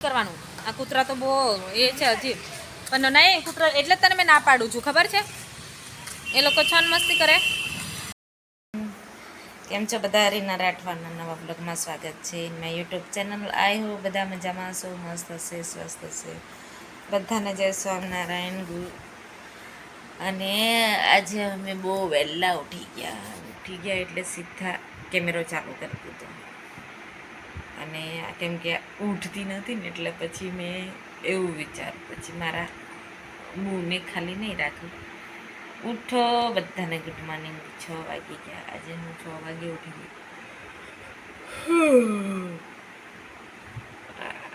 કરવાનું. આ કૂતરા તો બહુ એ છે હજી. પણ નહીં કૂતરા એટલે જ તને મેં ના પાડું છું, ખબર છે? એ લોકો છન મસ્તી કરે. કેમ છો બધા? રીના રાઠવાના નવા બ્લોગમાં સ્વાગત છે. મેં યુટ્યુબ ચેનલ આઈ હું, બધા મજામાં છો, મસ્ત હશે સ્વસ્થ હશે બધાને જય સ્વામિનારાયણ, ગુરુ. અને આજે અમે બહુ વહેલા ઉઠી ગયા. ઉઠી ગયા એટલે સીધા કેમેરો ચાલુ કરી દીધો. અને કેમ કે ઉઠતી નથી ને, એટલે પછી મેં એવું વિચાર પછી મારા મૂને ખાલી નહીં રાખ્યું. ઉઠો, બધાને ગુડ મોર્નિંગ છ વાગી ગયા. આજે હું છ વાગે ઉઠી ગઈ.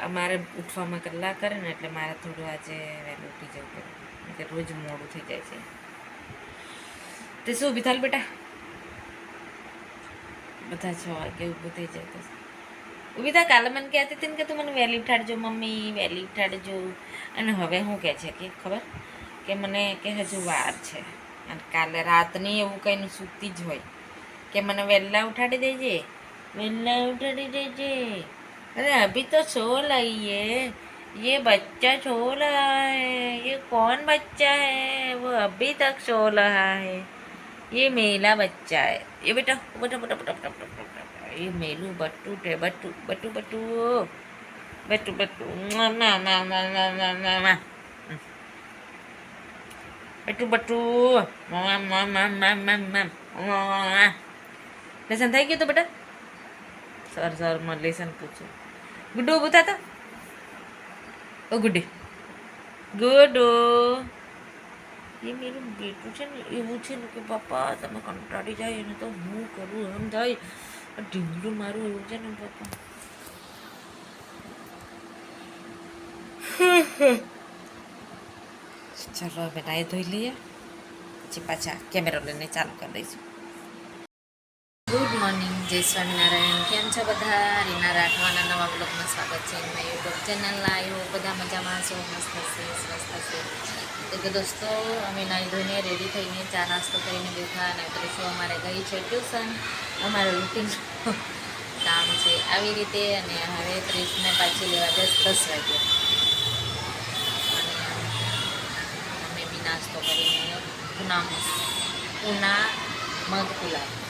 અમારે ઉઠવામાં કલાક કરે ને, એટલે મારે થોડું આજે વહેલું ઉઠી જવું પડે. તો રોજ મોડું થઈ જાય છે. તે શું ઊભી થાલ બેટા? બધા છ વાગે ઊભું થઈ જાય ઊભી થા કાલે મને કહેતી હતી ને કે તું મને વહેલી ઉઠાડજો, મમ્મી, વહેલી ઉઠાડજો. અને હવે શું કહે છે કે, ખબર? કે મને કે હજુ વાર છે. અને કાલે રાતની એવું કંઈનું સૂતી જ હોય. કે મને વહેલા ઉઠાડી દેજે. વહેલા ઉઠાડી દેજે. અરે અભી તો સો લઈએ. યે બચ્ચા છો रहा है ये कौन बच्चा है वो अभी तक सो रहा है ये मेला बच्चा है ये बेटा बेटा ini melu batu deh batu batu batu. Batu batu. Mama mama mama mama batu batu. Mama mama mama mama listen thank you tuh betul sar sar mau listen kucu gudu buta tuh oh gude gudu Ini मेरे batu चन ये वो चन के पापा तो मैं कंट्राडी जाए ना तो मुंह करूँ ઢીંગલું મારું એવું છે ને પપ્પા ચલો હવે નાહી ધોઈ લઈએ. પછી પાછા કેમેરો લઈને ચાલુ કરી દઈશું. ગુડ મોર્નિંગ, જય સ્વામિનારાયણ. કેમ છો બધા? રીના રાઠવાના નવા બ્લોગમાં સ્વાગત છે મેં યુટ્યુબ ચેનલ લાવ્યો બધા મજામાં છો મસ્ત હશે, સ્વસ્થ હશે. કે દોસ્તો, અમે નાહી ધોઈને રેડી થઈને ચા નાસ્તો કરીને બેઠા અને કરીશું અમારે ગઈ છે ટ્યુશન. અમારે રૂટીન કામ છે આવી રીતે અને હવે ત્રીસને પાછી લેવા દસ દસ વાગે. અને અમે બી નાસ્તો કરીને પૂના પૂના મગ પુલાવ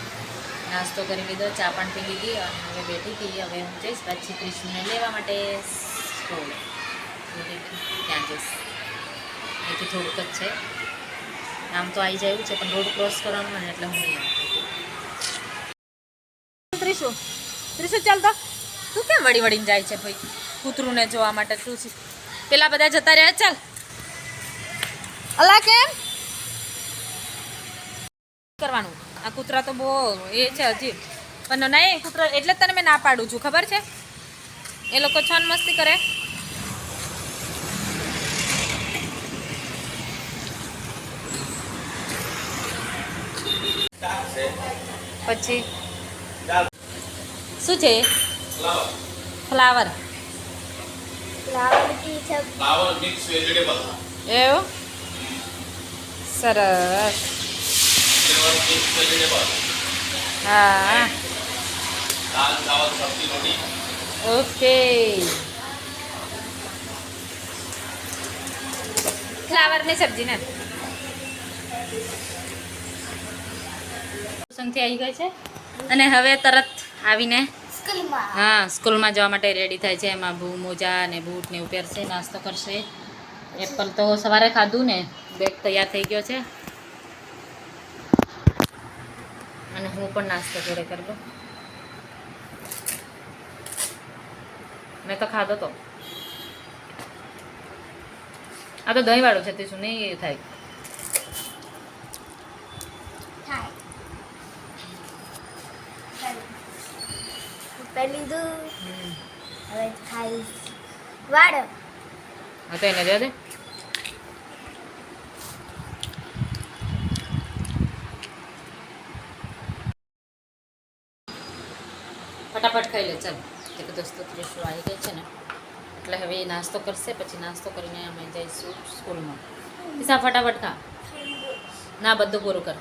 નાસ્તો કરી લીધો, ચા પણ પી લીધી અને હવે બેઠી હતી. હવે હું જઈશ પછી ક્રિષ્ણને લેવા માટે સ્કૂલ ત્યાં જઈશ. અહીંથી થોડુંક જ છે. આમ તો આવી જાય છે, પણ રોડ ક્રોસ કરવાનું ને એટલે હું નહીં ત્રીસુ ત્રીસુ ચાલ તો. તું કેમ વળી વળીને જાય છે ભાઈ? કૂતરુંને જોવા માટે તું છે? પેલા બધા જતા રહ્યા, ચાલ. અલા, કેમ? કરવાનું. આ કૂતરા તો બહુ એ છે હજી પણ નહીં કૂતરા એટલે જ તને મેં ના પાડું છું ખબર છે? એ લોકો છન મસ્તી કરે. પછી? શું છે? ફ્લાવર. એવું? સરસ. હા. ઓકે. ફ્લાવરની સબ્જી ને. આવી ગઈ છે. અને હવે તરત આવીને હા સ્કૂલમાં જવા માટે રેડી થાય છે. એમાં ભૂ મોજા ને બૂટ ને એવું નાસ્તો કરશે. એપલ તો સવારે ખાધું ને બેગ તૈયાર થઈ ગયો છે. અને હું પણ નાસ્તો જોડે કરી દઉં મેં તો ખાધો તો. આ તો દહીં વાળું છે તે શું નહીં થાય. લીધું. હવે ખાઈશ. વાળો. હા તો એને દે ફટાફટ ખાઈ લે ચાલ. એક દોસ્તો ત્રીસો આવી ગઈ છે ને. એટલે હવે એ નાસ્તો કરશે પછી નાસ્તો કરીને અમે જઈશું સ્કૂલમાં. પીસા ફટાફટ ખા. ના બધું પૂરું કર.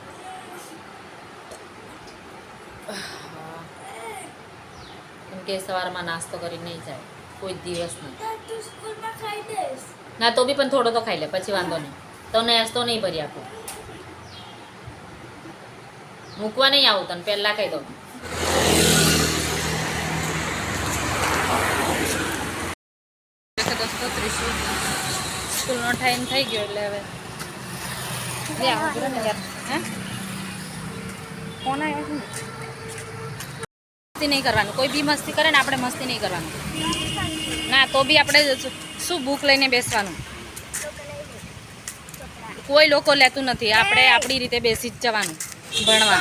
કેમ કે સવારમાં નાસ્તો કરી નહીં જાય. કોઈ દિવસ નહીં. ના તો બી પણ થોડો તો ખાઈ લે પછી વાંધો નહીં. તો નાસ્તો નહીં ભરી આપું. મૂકવા નહીં આવું તને પહેલાં કહી દઉં. દેખો દોસ્તો ત્રિશુલ સ્કૂલનો ટાઈમ થઈ ગયો એટલે હવે. લે આવો જરા ને યાર. હે? કોણ આવ્યા નહીં કરવાનું. કોઈ બી મસ્તી કરે ને, આપણે મસ્તી નહીં કરવાનું. ના, તો બી આપણે શું બુક લઈને બેસવાનું? કોઈ લોકો લેતું નથી. આપણે આપણી રીતે બેસી જ જવાનું, ભણવા.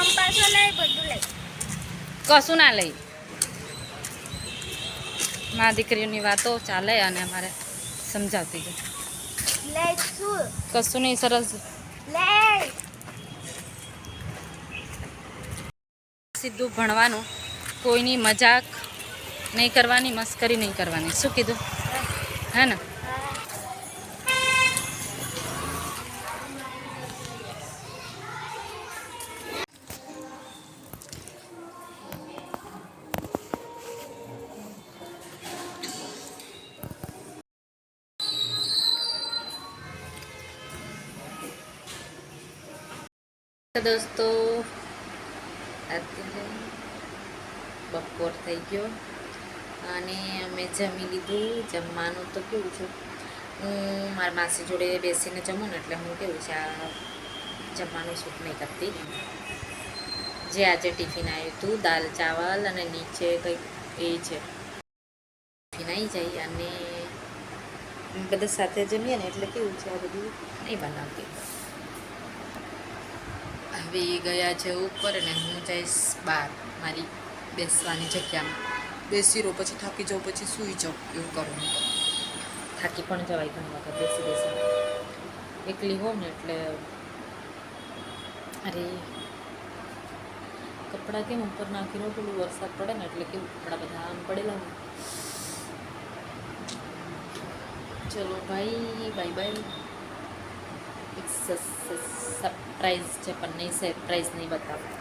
કશું ના લઈ. મા દીકરીઓની વાતો ચાલે અને અમારે સમજાવતી જાય. કશું નહીં સરસ. સીધું ભણવાનું કોઈની મજાક નહીં કરવાની મસ્કરી નહીં કરવાની. શું કીધું? હે ને? દોસ્તો. અત્યારે બપોર થઈ ગયો અને અમે જમી લીધું. જમવાનું તો કેવું છે? હું મારા માસી જોડે બેસીને જમું ને એટલે હું કેવું છે, આ જમવાનું સૂટ નહીં કરતી. જે આજે ટિફિન આવ્યું હતું દાલ, ચાવલ અને નીચે કંઈક એ છે. ટિફિન આવી જાય અને બધા સાથે જમીએ ને એટલે કેવું છે આ બધું નહીં બનાવતી. હવે ગયા છે ઉપર અને હું જઈશ બહાર, મારી બેસવાની જગ્યામાં. બેસી રહો, પછી થાકી જાઉં પછી સૂઈ જાઉં એવું કરું હું. થાકી પણ જવાય ઘણી વખત, બેસી બેસી. એકલી હોઉં ને એટલે અરે, કપડાં કેમ ઉપર નાખીને પેલું વરસાદ પડે ને એટલે કેવું? કપડાં બધા આમ પડેલા હોય. ચલો ભાઈ બાય બાય એક સરપ્રાઈઝ છે, પણ નહીં સરપ્રાઈઝ નહીં બતાવું.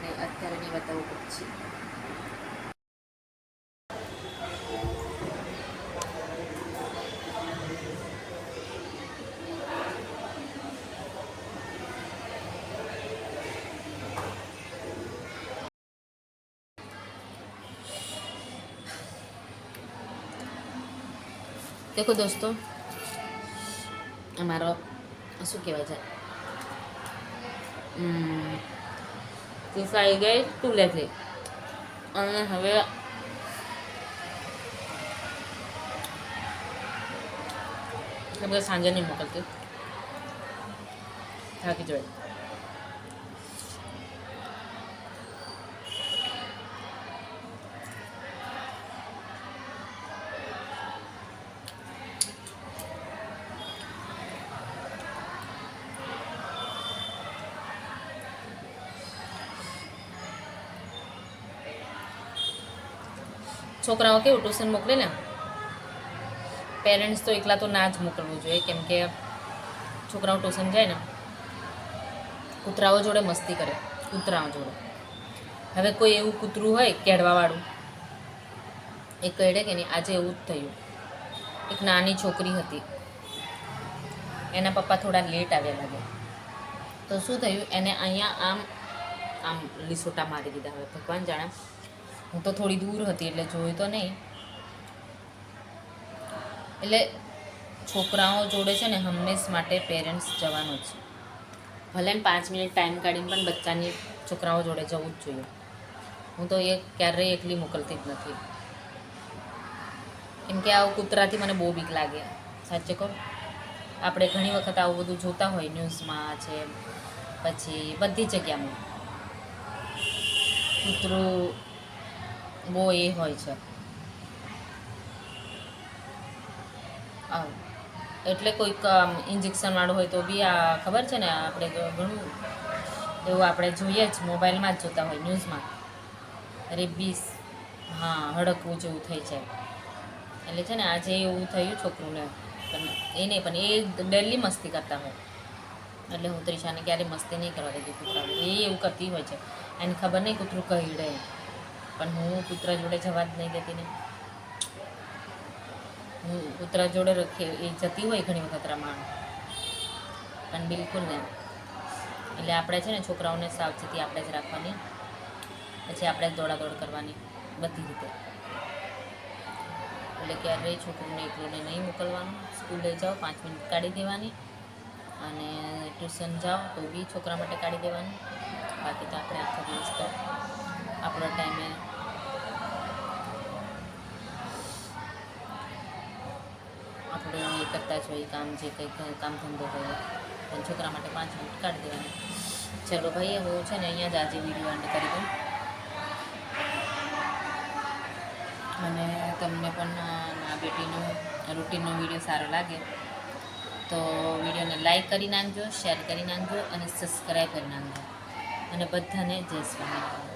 નહીં, અત્યારે નહીં બતાવું પછી. દેખો દોસ્તો અમારો શું કહેવાય છે? આવી ગઈ ચૂલેથી અને હવે કેમ સાંજે નહીં મોકલતી. થાકી જોડે છોકરાઓ કેવું, ટ્યુશન મોકલે ને? પેરેન્ટ્સ તો એકલા તો ના જ મોકલવું જોઈએ, કેમ કે છોકરાઓ ટ્યુશન જાય ને, કૂતરાઓ જોડે મસ્તી કરે, કૂતરાઓ જોડે. હવે કોઈ એવું કૂતરું હોય કેળવાવાળું, એ કહેડે કે નહીં, આજે એવું જ થયું. એક નાની છોકરી હતી. એના પપ્પા થોડા લેટ આવ્યા લાગે. તો શું થયું? એને અહીંયા આમ આમ લીસોટા મારી દીધા. હવે ભગવાન જાણે હું તો થોડી દૂર હતી એટલે જોયું તો નહીં. એટલે છોકરાઓ જોડે છે ને હંમેશ માટે પેરેન્ટ્સ જવાનું છે. ભલે ને પાંચ મિનિટ ટાઈમ કાઢીને પણ બચ્ચાની છોકરાઓ જોડે જવું જ જોઈએ. હું તો એ ક્યારેય એકલી મોકલતી જ નથી. કેમ કે આવું કૂતરાથી મને બહુ બીક લાગે. સાચે કહું? આપણે ઘણી વખત આવું બધું જોતા હોય ન્યૂઝમાં છે, પછી બધી જગ્યામાં. કૂતરું બહુ એ હોય છે. એટલે કોઈક ઇન્જેક્શન વાળું હોય તો બી આ ખબર છે ને, આપણે ઘણું એવું આપણે જોઈએ જ, મોબાઈલમાં જ જોતા હોય, ન્યૂઝમાં. રેબીસ હા, હડકવું જેવું થઈ જાય એટલે છે ને, આજે એવું થયું છોકરુંને, પણ એ નહીં પણ એ ડેલી મસ્તી કરતા હોય. એટલે હું ત્રિશાને ક્યારેય મસ્તી નહીં કરવા દેતી કૂતરા એ એવું કરતી હોય છે. એને ખબર નહીં કૂતરું કહીડે પણ હું કૂતરા જોડે જવા જ નહીં દેતી ને. હું કૂતરા જોડે રખી, એ જતી હોય ઘણી વખત રમાણ. પણ બિલકુલ નહીં. એટલે આપણે છે ને છોકરાઓને સાવચેતી આપણે જ રાખવાની. પછી આપણે જ દોડાદોડ કરવાની, બધી રીતે. એટલે ક્યારેય છોકરીને એકલોને નહીં મોકલવાનું. સ્કૂલે જાઓ, પાંચ મિનિટ કાઢી દેવાની. અને ટ્યુશન જાઓ, તો બી છોકરા માટે કાઢી દેવાનું. બાકી તો આપણે આખો દિવસ આપણો ટાઈમે આપણે એ કરતા જ હોય કામ જે કંઈ કામ ધંધો હોય. પણ છોકરા માટે પાંચ મિનિટ કાઢી દેવાનું. ચલો ભાઈ હું છે ને અહીંયા જ આજે વીડિયો એન્ડ કરી દઉં. અને તમને પણ આ બેટીનો રૂટીનનો વીડિયો સારો લાગે, તો વિડીયોને લાઈક કરી નાખજો શેર કરી નાખજો અને સબસ્ક્રાઈબ કરી નાખજો. અને બધાને જય સ્વામિનારાયણ